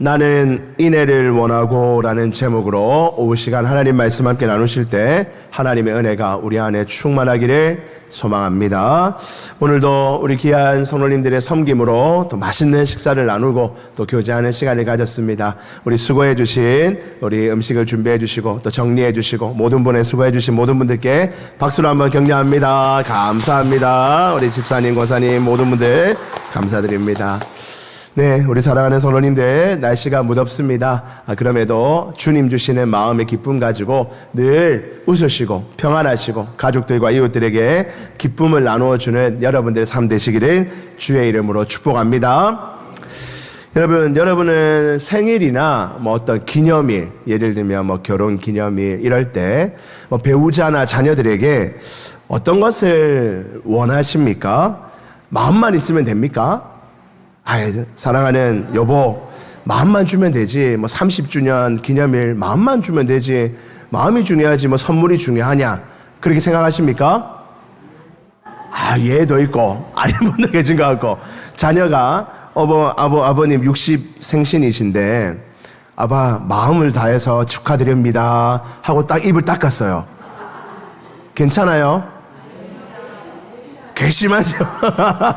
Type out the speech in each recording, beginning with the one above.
나는 인애를 원하고 라는 제목으로 오후 시간 하나님 말씀 함께 나누실 때 하나님의 은혜가 우리 안에 충만하기를 소망합니다. 오늘도 우리 귀한 성도님들의 섬김으로 또 맛있는 식사를 나누고 또 교제하는 시간을 가졌습니다. 우리 수고해 주신 우리 음식을 준비해 주시고 또 정리해 주시고 모든 분의 수고해 주신 모든 분들께 박수로 한번 격려합니다. 감사합니다. 우리 집사님, 권사님 모든 분들 감사드립니다. 네, 우리 사랑하는 성도님들, 날씨가 무덥습니다. 아, 그럼에도 주님 주시는 마음의 기쁨 가지고 늘 웃으시고 평안하시고 가족들과 이웃들에게 기쁨을 나누어 주는 여러분들의 삶 되시기를 주의 이름으로 축복합니다. 여러분, 여러분은 생일이나 뭐 어떤 기념일, 예를 들면 뭐 결혼 기념일 이럴 때 뭐 배우자나 자녀들에게 어떤 것을 원하십니까? 마음만 있으면 됩니까? 아이, 사랑하는 여보, 마음만 주면 되지. 뭐 30주년 기념일 마음만 주면 되지. 마음이 중요하지 뭐 선물이 중요하냐. 그렇게 생각하십니까? 아, 얘도 있고, 아닌 분도 계신 것 같고. 자녀가, 어버, 아버, 아버님 60 생신이신데, 아바, 마음을 다해서 축하드립니다. 하고 딱 입을 닦았어요. 괜찮아요? 괘씸하죠.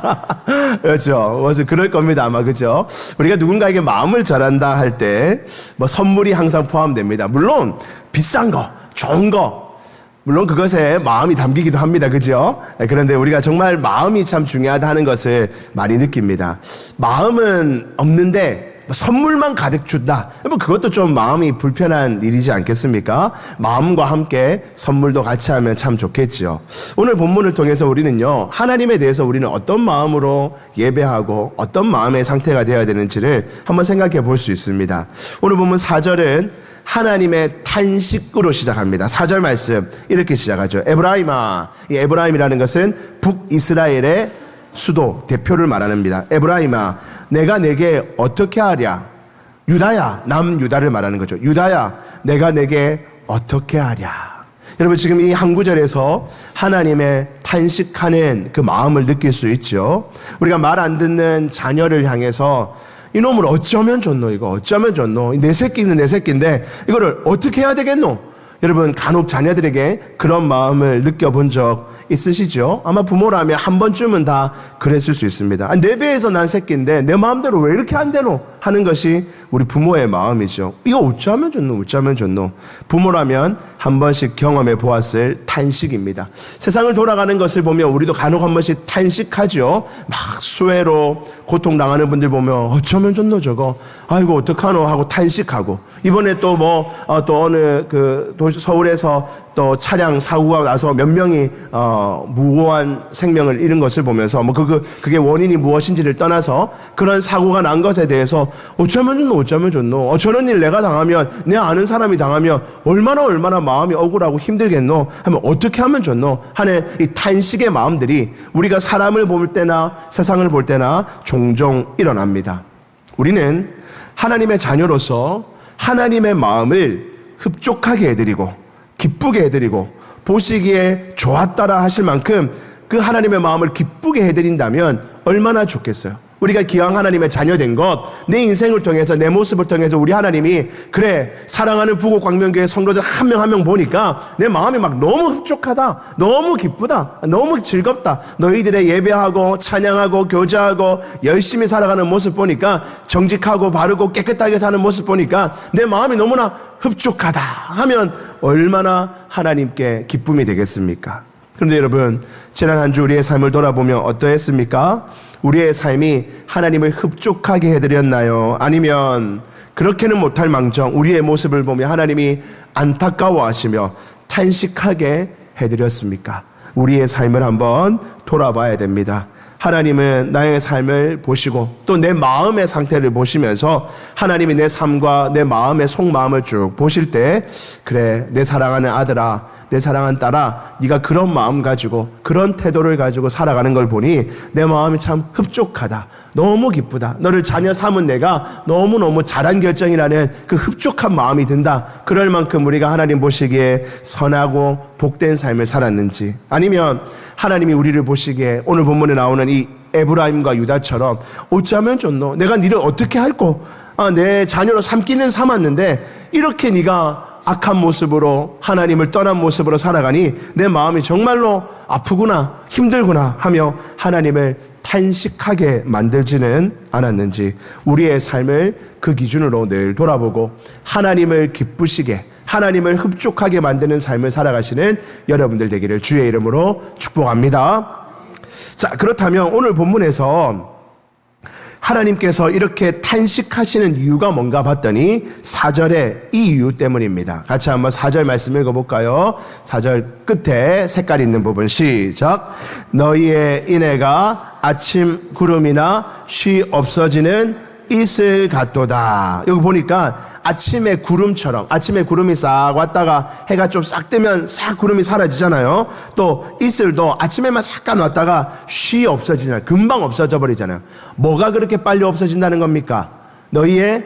그렇죠. 그래서 그럴 겁니다. 아마 그죠. 우리가 누군가에게 마음을 전한다 할 때 뭐 선물이 항상 포함됩니다. 물론 비싼 거, 좋은 거. 물론 그것에 마음이 담기기도 합니다. 그죠? 그런데 우리가 정말 마음이 참 중요하다 하는 것을 많이 느낍니다. 마음은 없는데 뭐 선물만 가득 준다. 뭐 그것도 좀 마음이 불편한 일이지 않겠습니까? 마음과 함께 선물도 같이 하면 참 좋겠지요. 오늘 본문을 통해서 우리는요, 하나님에 대해서 우리는 어떤 마음으로 예배하고 어떤 마음의 상태가 되어야 되는지를 한번 생각해 볼 수 있습니다. 오늘 본문 4절은 하나님의 탄식으로 시작합니다. 4절 말씀 이렇게 시작하죠. 에브라임아. 이 에브라임이라는 것은 북이스라엘의 수도 대표를 말합니다. 에브라임아, 내가 내게 어떻게 하랴? 유다야, 남유다를 말하는 거죠. 유다야, 내가 내게 어떻게 하랴? 여러분 지금 이 한 구절에서 하나님의 탄식하는 그 마음을 느낄 수 있죠. 우리가 말 안 듣는 자녀를 향해서 이놈을 어쩌면 좋노 이거 어쩌면 좋노 내 새끼는 내 새끼인데 이거를 어떻게 해야 되겠노? 여러분 간혹 자녀들에게 그런 마음을 느껴본 적 있으시죠? 아마 부모라면 한 번쯤은 다 그랬을 수 있습니다. 아니, 내 배에서 난 새끼인데 내 마음대로 왜 이렇게 안 되노? 하는 것이 우리 부모의 마음이죠. 이거 어쩌면 좋노? 어쩌면 좋노? 부모라면 한 번씩 경험해 보았을 탄식입니다. 세상을 돌아가는 것을 보면 우리도 간혹 한 번씩 탄식하죠. 막 수해로 고통당하는 분들 보면 어쩌면 좋노 저거? 아이고 어떡하노? 하고 탄식하고 이번에 또뭐또 어느 그 도시 서울에서 또 차량 사고가 나서 몇 명이 어 무고한 생명을 잃은 것을 보면서 뭐 그 그 그게 원인이 무엇인지를 떠나서 그런 사고가 난 것에 대해서 어쩌면 좋노 어쩌면 좋노 어 저런 일 내가 당하면 내 아는 사람이 당하면 얼마나 얼마나 마음이 억울하고 힘들겠노 하면 어떻게 하면 좋노 하는 이 탄식의 마음들이 우리가 사람을 볼 때나 세상을 볼 때나 종종 일어납니다. 우리는 하나님의 자녀로서 하나님의 마음을 흡족하게 해드리고 기쁘게 해드리고 보시기에 좋았다라 하실 만큼 그 하나님의 마음을 기쁘게 해드린다면 얼마나 좋겠어요. 우리가 기왕 하나님의 자녀된 것, 내 인생을 통해서 내 모습을 통해서 우리 하나님이 그래 사랑하는 부고 광명교회 성도들 한명 한 명 보니까 내 마음이 막 너무 흡족하다, 너무 기쁘다, 너무 즐겁다. 너희들의 예배하고 찬양하고 교제하고 열심히 살아가는 모습 보니까 정직하고 바르고 깨끗하게 사는 모습 보니까 내 마음이 너무나 흡족하다 하면 얼마나 하나님께 기쁨이 되겠습니까? 그런데 여러분, 지난 한 주 우리의 삶을 돌아보면 어떠했습니까? 우리의 삶이 하나님을 흡족하게 해드렸나요? 아니면 그렇게는 못할 망정 우리의 모습을 보며 하나님이 안타까워하시며 탄식하게 해드렸습니까? 우리의 삶을 한번 돌아봐야 됩니다. 하나님은 나의 삶을 보시고 또 내 마음의 상태를 보시면서 하나님이 내 삶과 내 마음의 속마음을 쭉 보실 때 그래 내 사랑하는 아들아 내 사랑하는 딸아 네가 그런 마음 가지고 그런 태도를 가지고 살아가는 걸 보니 내 마음이 참 흡족하다 너무 기쁘다 너를 자녀 삼은 내가 너무너무 잘한 결정이라는 그 흡족한 마음이 든다 그럴 만큼 우리가 하나님 보시기에 선하고 복된 삶을 살았는지 아니면 하나님이 우리를 보시기에 오늘 본문에 나오는 이 에브라임과 유다처럼 어찌하면 좋노? 내가 니를 어떻게 할꼬? 아, 내 자녀로 삼기는 삼았는데 이렇게 네가 악한 모습으로 하나님을 떠난 모습으로 살아가니 내 마음이 정말로 아프구나 힘들구나 하며 하나님을 탄식하게 만들지는 않았는지 우리의 삶을 그 기준으로 늘 돌아보고 하나님을 기쁘시게 하나님을 흡족하게 만드는 삶을 살아가시는 여러분들 되기를 주의 이름으로 축복합니다. 자, 그렇다면 오늘 본문에서 하나님께서 이렇게 탄식하시는 이유가 뭔가 봤더니 사절에 이 이유 때문입니다. 같이 한번 사절 말씀 읽어볼까요? 사절 끝에 색깔 있는 부분 시작. 너희의 인애가 아침 구름이나 쉬 없어지는 이슬 같도다. 여기 보니까 아침에 구름처럼 아침에 구름이 싹 왔다가 해가 좀 싹 뜨면 싹 구름이 사라지잖아요. 또 이슬도 아침에만 잠깐 왔다가 쉬 없어지잖아요. 금방 없어져 버리잖아요. 뭐가 그렇게 빨리 없어진다는 겁니까? 너희의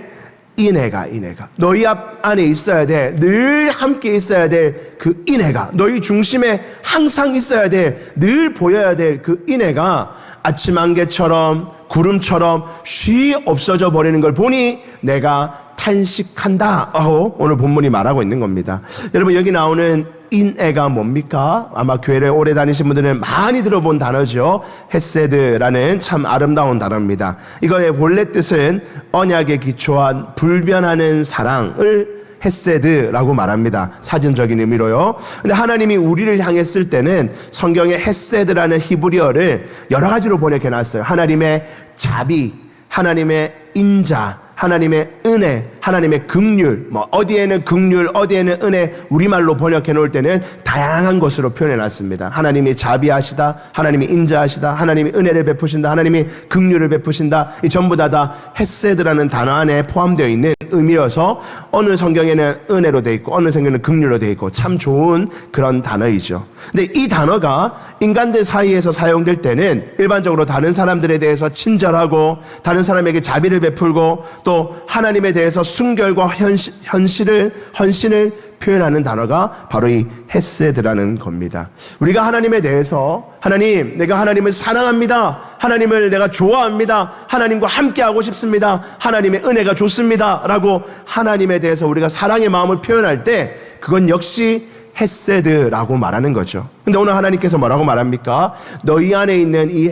인애가 인애가 너희 앞 안에 있어야 돼. 늘 함께 있어야 될 그 인애가 너희 중심에 항상 있어야 돼. 늘 보여야 될 그 인애가 아침 안개처럼 구름처럼 쉬 없어져 버리는 걸 보니 내가 탄식한다. 하고 오늘 본문이 말하고 있는 겁니다. 여러분 여기 나오는 인애가 뭡니까? 아마 교회를 오래 다니신 분들은 많이 들어본 단어죠. 헤세드라는 참 아름다운 단어입니다. 이거의 본래 뜻은 언약에 기초한 불변하는 사랑을 헤세드라고 말합니다. 사전적인 의미로요. 근데 하나님이 우리를 향했을 때는 성경에 헤세드라는 히브리어를 여러 가지로 번역해 놨어요. 하나님의 자비, 하나님의 인자, 하나님의 은혜, 하나님의 긍휼, 뭐 어디에는 긍휼, 어디에는 은혜, 우리말로 번역해 놓을 때는 다양한 것으로 표현해 놨습니다. 하나님이 자비하시다, 하나님이 인자하시다, 하나님이 은혜를 베푸신다, 하나님이 긍휼을 베푸신다. 이 전부 다다 헤세드라는 단어 안에 포함되어 있는 의미여서 어느 성경에는 은혜로 돼 있고 어느 성경에는 긍휼로 돼 있고 참 좋은 그런 단어이죠. 근데 이 단어가 인간들 사이에서 사용될 때는 일반적으로 다른 사람들에 대해서 친절하고 다른 사람에게 자비를 베풀고 또 하나님에 대해서 순결과 현시, 현실 을 헌신을 표현하는 단어가 바로 이 헤세드라는 겁니다. 우리가 하나님에 대해서 하나님 내가 하나님을 사랑합니다. 하나님을 내가 좋아합니다. 하나님과 함께 하고 싶습니다. 하나님의 은혜가 좋습니다 라고 하나님에 대해서 우리가 사랑의 마음을 표현할 때 그건 역시 헤세드라고 말하는 거죠. 근데 오늘 하나님께서 뭐라고 말합니까? 너희 안에 있는 이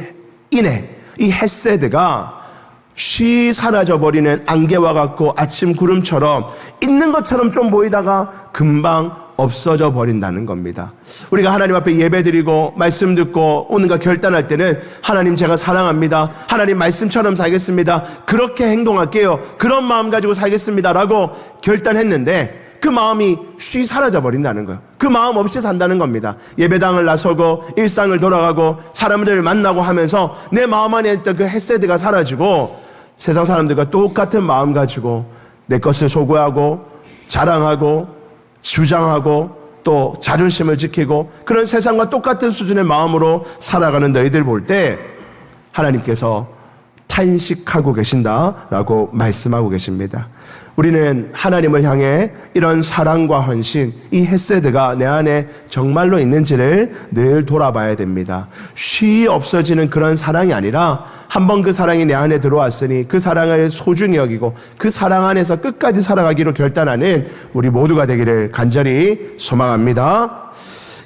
인애, 이 헤세드가 쉬 사라져 버리는 안개와 같고 아침 구름처럼 있는 것처럼 좀 보이다가 금방 없어져 버린다는 겁니다. 우리가 하나님 앞에 예배 드리고 말씀 듣고 오는가 결단할 때는 하나님 제가 사랑합니다. 하나님 말씀처럼 살겠습니다. 그렇게 행동할게요. 그런 마음 가지고 살겠습니다 라고 결단했는데 그 마음이 쉬 사라져 버린다는 거예요. 그 마음 없이 산다는 겁니다. 예배당을 나서고 일상을 돌아가고 사람들을 만나고 하면서 내 마음 안에 있던 그 헤세드가 사라지고 세상 사람들과 똑같은 마음 가지고 내 것을 소구하고 자랑하고 주장하고 또 자존심을 지키고 그런 세상과 똑같은 수준의 마음으로 살아가는 너희들 볼 때 하나님께서 탄식하고 계신다라고 말씀하고 계십니다. 우리는 하나님을 향해 이런 사랑과 헌신, 이 헤세드가 내 안에 정말로 있는지를 늘 돌아봐야 됩니다. 쉬 없어지는 그런 사랑이 아니라 한번 그 사랑이 내 안에 들어왔으니 그 사랑을 소중히 여기고 그 사랑 안에서 끝까지 살아가기로 결단하는 우리 모두가 되기를 간절히 소망합니다.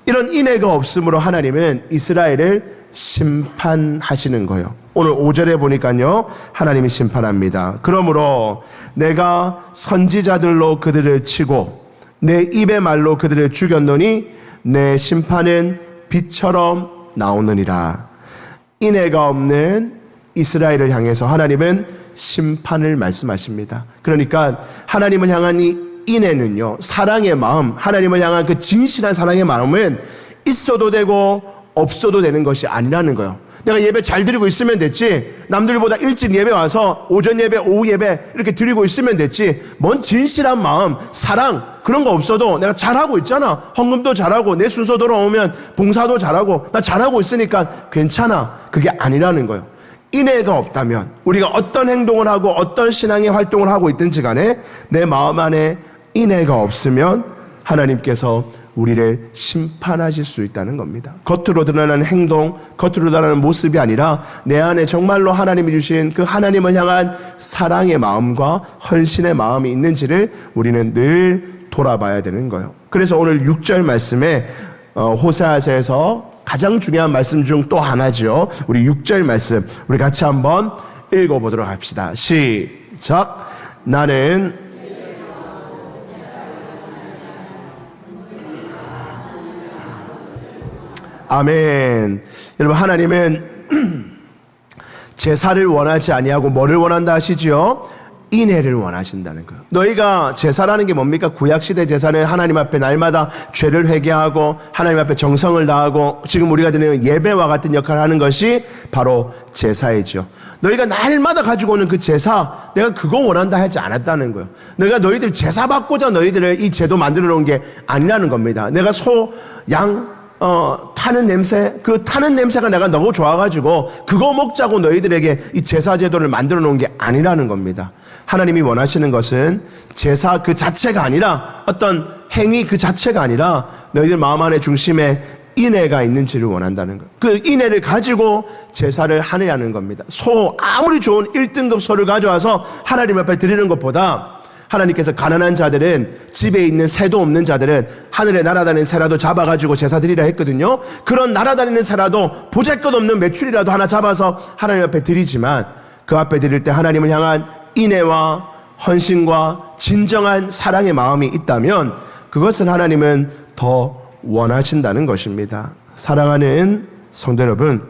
이런 인애가 없으므로 하나님은 이스라엘을 심판하시는 거예요. 오늘 5절에 보니까요, 하나님이 심판합니다. 그러므로 내가 선지자들로 그들을 치고 내 입의 말로 그들을 죽였노니 내 심판은 빛처럼 나오느니라. 인애가 없는 이스라엘을 향해서 하나님은 심판을 말씀하십니다. 그러니까 하나님을 향한 이 인애는요, 사랑의 마음, 하나님을 향한 그 진실한 사랑의 마음은 있어도 되고 없어도 되는 것이 아니라는 거예요. 내가 예배 잘 드리고 있으면 됐지. 남들보다 일찍 예배 와서 오전 예배, 오후 예배 이렇게 드리고 있으면 됐지. 뭔 진실한 마음, 사랑 그런 거 없어도 내가 잘하고 있잖아. 헌금도 잘하고 내 순서 돌아오면 봉사도 잘하고 나 잘하고 있으니까 괜찮아. 그게 아니라는 거예요. 인애가 없다면 우리가 어떤 행동을 하고 어떤 신앙의 활동을 하고 있든지 간에 내 마음 안에 인애가 없으면 하나님께서 우리를 심판하실 수 있다는 겁니다. 겉으로 드러나는 행동, 겉으로 드러나는 모습이 아니라 내 안에 정말로 하나님이 주신 그 하나님을 향한 사랑의 마음과 헌신의 마음이 있는지를 우리는 늘 돌아봐야 되는 거예요. 그래서 오늘 6절 말씀에 어, 호세아서에서 가장 중요한 말씀 중 또 하나죠. 우리 6절 말씀 우리 같이 한번 읽어보도록 합시다. 시작. 나는 아멘. 여러분 하나님은 제사를 원하지 아니하고 뭐를 원한다 하시지요? 인애를 원하신다는 거예요. 너희가 제사라는 게 뭡니까? 구약 시대 제사는 하나님 앞에 날마다 죄를 회개하고 하나님 앞에 정성을 다하고 지금 우리가 드리는 예배와 같은 역할을 하는 것이 바로 제사이죠. 너희가 날마다 가지고 오는 그 제사, 내가 그거 원한다 하지 않았다는 거예요. 내가 너희들 제사 받고자 너희들을 이 제도 만들어 놓은 게 아니라는 겁니다. 내가 소, 양, 어, 타는 냄새, 그 타는 냄새가 내가 너무 좋아가지고 그거 먹자고 너희들에게 이 제사 제도를 만들어 놓은 게 아니라는 겁니다. 하나님이 원하시는 것은 제사 그 자체가 아니라 어떤 행위 그 자체가 아니라 너희들 마음 안에 중심에 인애가 있는지를 원한다는 것. 그 인애를 가지고 제사를 하느냐는 겁니다. 소, 아무리 좋은 1등급 소를 가져와서 하나님 앞에 드리는 것보다 하나님께서 가난한 자들은 집에 있는 새도 없는 자들은 하늘에 날아다니는 새라도 잡아가지고 제사 드리라 했거든요. 그런 날아다니는 새라도 보잘것 없는 매출이라도 하나 잡아서 하나님 앞에 드리지만 그 앞에 드릴 때 하나님을 향한 인애와 헌신과 진정한 사랑의 마음이 있다면 그것은 하나님은 더 원하신다는 것입니다. 사랑하는 성도 여러분,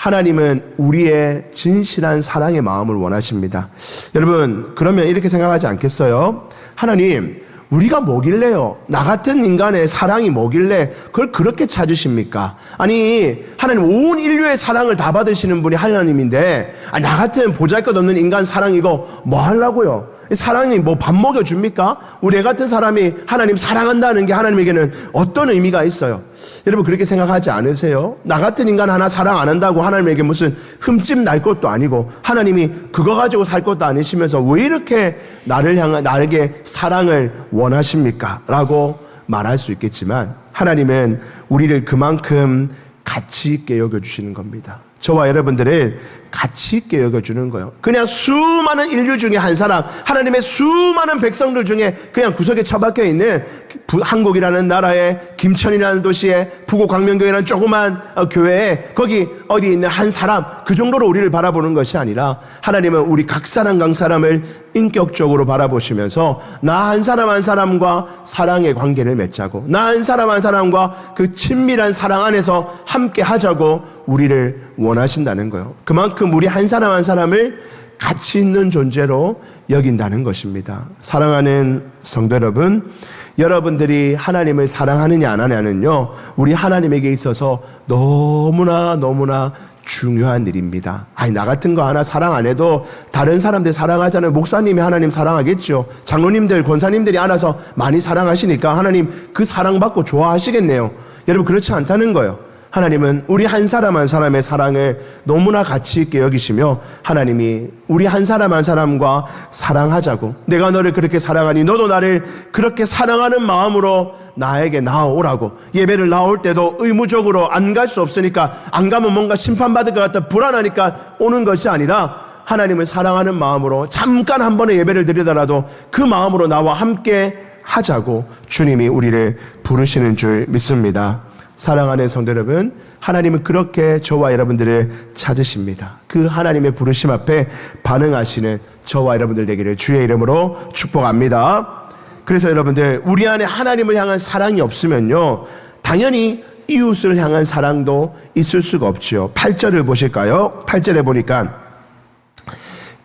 하나님은 우리의 진실한 사랑의 마음을 원하십니다. 여러분, 그러면 이렇게 생각하지 않겠어요? 하나님, 우리가 뭐길래요? 나 같은 인간의 사랑이 뭐길래 그걸 그렇게 찾으십니까? 아니, 하나님 온 인류의 사랑을 다 받으시는 분이 하나님인데, 아, 나 같은 보잘 것 없는 인간 사랑 이거 뭐 하려고요? 사랑이 뭐 밥 먹여줍니까? 우리 같은 사람이 하나님 사랑한다는 게 하나님에게는 어떤 의미가 있어요? 여러분 그렇게 생각하지 않으세요? 나 같은 인간 하나 사랑 안 한다고 하나님에게 무슨 흠집 날 것도 아니고 하나님이 그거 가지고 살 것도 아니시면서 왜 이렇게 나를 향한 나에게 사랑을 원하십니까? 라고 말할 수 있겠지만 하나님은 우리를 그만큼 가치 있게 여겨주시는 겁니다. 저와 여러분들을 가치 있게 여겨주는 거예요. 그냥 수많은 인류 중에 한 사람, 하나님의 수많은 백성들 중에 그냥 구석에 처박혀 있는 부- 한국이라는 나라의 김천이라는 도시에 부고 광명교회라는 조그만 어, 교회에 거기 어디 있는 한 사람 그 정도로 우리를 바라보는 것이 아니라 하나님은 우리 각 사람 각 사람을 인격적으로 바라보시면서 나 한 사람 한 사람과 사랑의 관계를 맺자고 나 한 사람 한 사람과 그 친밀한 사랑 안에서 함께 하자고 우리를 원하신다는 거예요. 그만큼 우리 한 사람 한 사람을 가치 있는 존재로 여긴다는 것입니다. 사랑하는 성도 여러분, 여러분들이 하나님을 사랑하느냐 안 하냐는요, 우리 하나님에게 있어서 너무나 너무나 중요한 일입니다. 아니, 나 같은 거 하나 사랑 안 해도 다른 사람들 사랑하잖아요. 목사님이 하나님 사랑하겠죠. 장로님들, 권사님들이 알아서 많이 사랑하시니까 하나님 그 사랑받고 좋아하시겠네요. 여러분, 그렇지 않다는 거예요. 하나님은 우리 한 사람 한 사람의 사랑을 너무나 가치 있게 여기시며 하나님이 우리 한 사람 한 사람과 사랑하자고 내가 너를 그렇게 사랑하니 너도 나를 그렇게 사랑하는 마음으로 나에게 나오라고 예배를 나올 때도 의무적으로 안 갈 수 없으니까 안 가면 뭔가 심판받을 것 같다 불안하니까 오는 것이 아니라 하나님을 사랑하는 마음으로 잠깐 한 번의 예배를 드리더라도 그 마음으로 나와 함께 하자고 주님이 우리를 부르시는 줄 믿습니다. 사랑하는 성도 여러분, 하나님은 그렇게 저와 여러분들을 찾으십니다. 그 하나님의 부르심 앞에 반응하시는 저와 여러분들 되기를 주의 이름으로 축복합니다. 그래서 여러분들, 우리 안에 하나님을 향한 사랑이 없으면요, 당연히 이웃을 향한 사랑도 있을 수가 없지요. 8절을 보실까요? 8절에 보니까,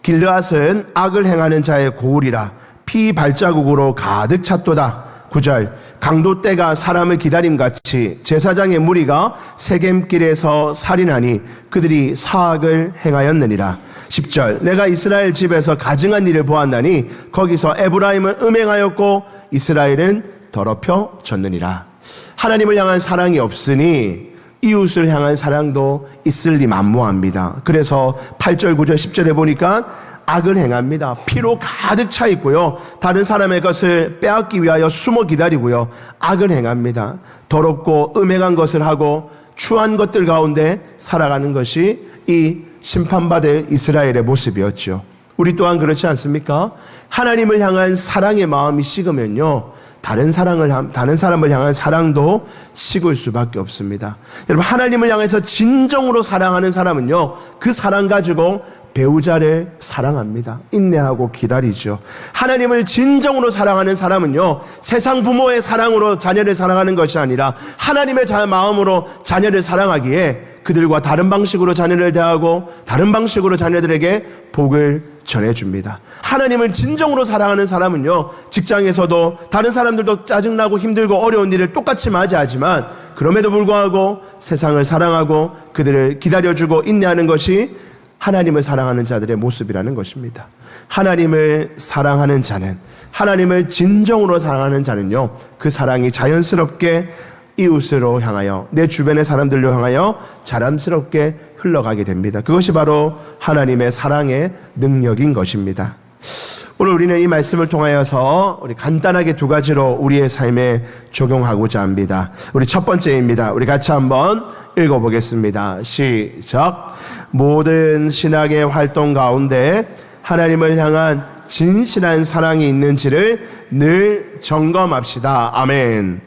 길르앗은 악을 행하는 자의 고울이라 피 발자국으로 가득 찼도다. 9절 강도 때가 사람을 기다림 같이 제사장의 무리가 세겜길에서 살인하니 그들이 사악을 행하였느니라. 10절 내가 이스라엘 집에서 가증한 일을 보았나니 거기서 에브라임은 음행하였고 이스라엘은 더럽혀졌느니라. 하나님을 향한 사랑이 없으니 이웃을 향한 사랑도 있을 리 만무합니다. 그래서 8절, 9절, 10절에 보니까 악을 행합니다. 피로 가득 차 있고요. 다른 사람의 것을 빼앗기 위하여 숨어 기다리고요. 악을 행합니다. 더럽고 음행한 것을 하고 추한 것들 가운데 살아가는 것이 이 심판받을 이스라엘의 모습이었죠. 우리 또한 그렇지 않습니까? 하나님을 향한 사랑의 마음이 식으면요. 다른 사랑을 함- 다른 사람을 향한 사랑도 식을 수밖에 없습니다. 여러분 하나님을 향해서 진정으로 사랑하는 사람은요. 그 사랑 가지고 배우자를 사랑합니다. 인내하고 기다리죠. 하나님을 진정으로 사랑하는 사람은요. 세상 부모의 사랑으로 자녀를 사랑하는 것이 아니라 하나님의 자- 마음으로 자녀를 사랑하기에 그들과 다른 방식으로 자녀를 대하고 다른 방식으로 자녀들에게 복을 전해줍니다. 하나님을 진정으로 사랑하는 사람은요, 직장에서도 다른 사람들도 짜증나고 힘들고 어려운 일을 똑같이 맞이하지만 그럼에도 불구하고 세상을 사랑하고 그들을 기다려주고 인내하는 것이 하나님을 사랑하는 자들의 모습이라는 것입니다. 하나님을 사랑하는 자는 하나님을 진정으로 사랑하는 자는요, 그 사랑이 자연스럽게 이웃으로 향하여 내 주변의 사람들로 향하여 자랑스럽게 흘러가게 됩니다. 그것이 바로 하나님의 사랑의 능력인 것입니다. 오늘 우리는 이 말씀을 통하여서 우리 간단하게 두 가지로 우리의 삶에 적용하고자 합니다. 우리 첫 번째입니다. 우리 같이 한번 읽어보겠습니다. 시작. 모든 신학의 활동 가운데 하나님을 향한 진실한 사랑이 있는지를 늘 점검합시다. 아멘.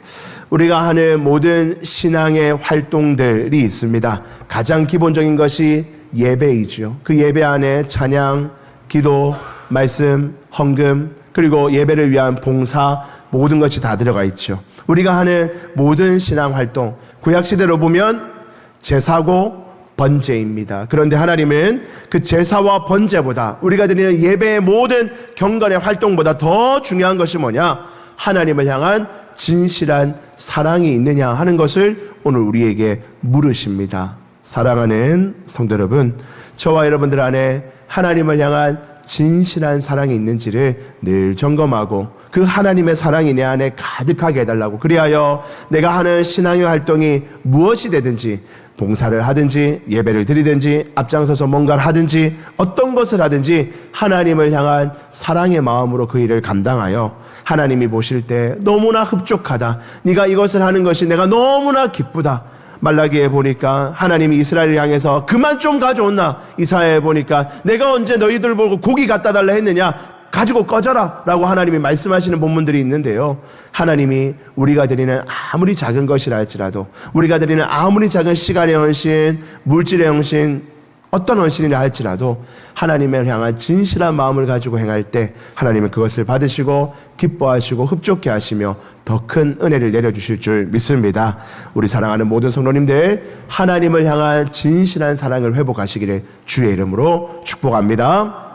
우리가 하는 모든 신앙의 활동들이 있습니다. 가장 기본적인 것이 예배이죠. 그 예배 안에 찬양, 기도, 말씀, 헌금, 그리고 예배를 위한 봉사, 모든 것이 다 들어가 있죠. 우리가 하는 모든 신앙 활동, 구약시대로 보면 제사고 번제입니다. 그런데 하나님은 그 제사와 번제보다 우리가 드리는 예배의 모든 경건의 활동보다 더 중요한 것이 뭐냐? 하나님을 향한 진실한 사랑이 있느냐 하는 것을 오늘 우리에게 물으십니다. 사랑하는 성도 여러분, 저와 여러분들 안에 하나님을 향한 진실한 사랑이 있는지를 늘 점검하고 그 하나님의 사랑이 내 안에 가득하게 해달라고 그리하여 내가 하는 신앙의 활동이 무엇이 되든지 봉사를 하든지 예배를 드리든지 앞장서서 뭔가를 하든지 어떤 것을 하든지 하나님을 향한 사랑의 마음으로 그 일을 감당하여 하나님이 보실 때 너무나 흡족하다. 네가 이것을 하는 것이 내가 너무나 기쁘다. 말라기에 보니까 하나님이 이스라엘을 향해서 그만 좀 가져온나 이사야에 보니까 내가 언제 너희들 보고 고기 갖다 달라 했느냐 가지고 꺼져라 라고 하나님이 말씀하시는 본문들이 있는데요 하나님이 우리가 드리는 아무리 작은 것이라 할지라도 우리가 드리는 아무리 작은 시간의 헌신 물질의 헌신 어떤 헌신이라 할지라도 하나님을 향한 진실한 마음을 가지고 행할 때 하나님은 그것을 받으시고 기뻐하시고 흡족해 하시며 더 큰 은혜를 내려주실 줄 믿습니다. 우리 사랑하는 모든 성도님들 하나님을 향한 진실한 사랑을 회복하시기를 주의 이름으로 축복합니다.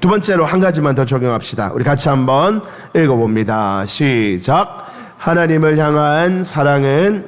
두 번째로 한 가지만 더 적용합시다. 우리 같이 한번 읽어봅니다. 시작. 하나님을 향한 사랑은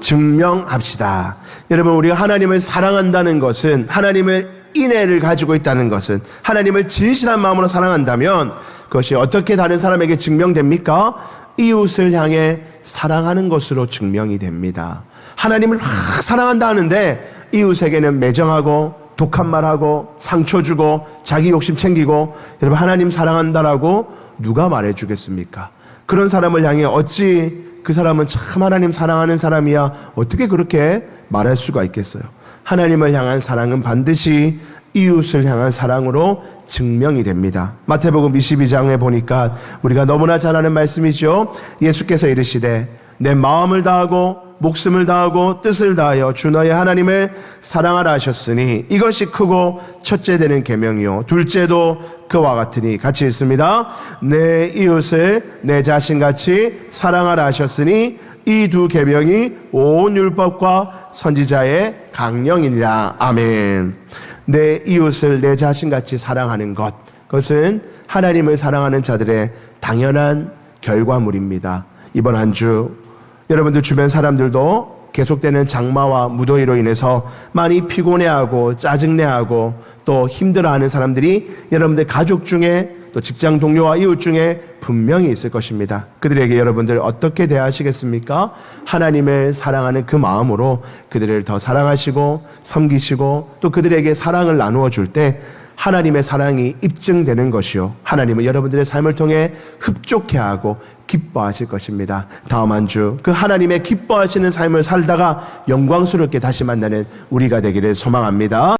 증명합시다. 여러분, 우리가 하나님을 사랑한다는 것은 하나님을 인애를 가지고 있다는 것은 하나님을 진실한 마음으로 사랑한다면 그것이 어떻게 다른 사람에게 증명됩니까? 이웃을 향해 사랑하는 것으로 증명이 됩니다. 하나님을 막 사랑한다 하는데 이웃에게는 매정하고 독한 말하고 상처 주고 자기 욕심 챙기고 여러분 하나님 사랑한다라고 누가 말해 주겠습니까? 그런 사람을 향해 어찌 그 사람은 참 하나님 사랑하는 사람이야 어떻게 그렇게 말할 수가 있겠어요? 하나님을 향한 사랑은 반드시 이웃을 향한 사랑으로 증명이 됩니다. 마태복음 22장에 보니까 우리가 너무나 잘 아는 말씀이죠. 예수께서 이르시되 내 마음을 다하고 목숨을 다하고 뜻을 다하여 주 너의 하나님을 사랑하라 하셨으니 이것이 크고 첫째 되는 계명이요 둘째도 그와 같으니 같이 읽습니다. 내 이웃을 내 자신 같이 사랑하라 하셨으니 이 두 계명이 온 율법과 선지자의 강령이니라. 아멘. 내 이웃을 내 자신 같이 사랑하는 것. 그것은 하나님을 사랑하는 자들의 당연한 결과물입니다. 이번 한주 여러분들 주변 사람들도 계속되는 장마와 무더위로 인해서 많이 피곤해하고 짜증내하고 또 힘들어하는 사람들이 여러분들 가족 중에 또 직장 동료와 이웃 중에 분명히 있을 것입니다. 그들에게 여러분들 어떻게 대하시겠습니까? 하나님을 사랑하는 그 마음으로 그들을 더 사랑하시고 섬기시고 또 그들에게 사랑을 나누어 줄 때 하나님의 사랑이 입증되는 것이요. 하나님은 여러분들의 삶을 통해 흡족해 하고 기뻐하실 것입니다. 다음 한 주 그 하나님의 기뻐하시는 삶을 살다가 영광스럽게 다시 만나는 우리가 되기를 소망합니다.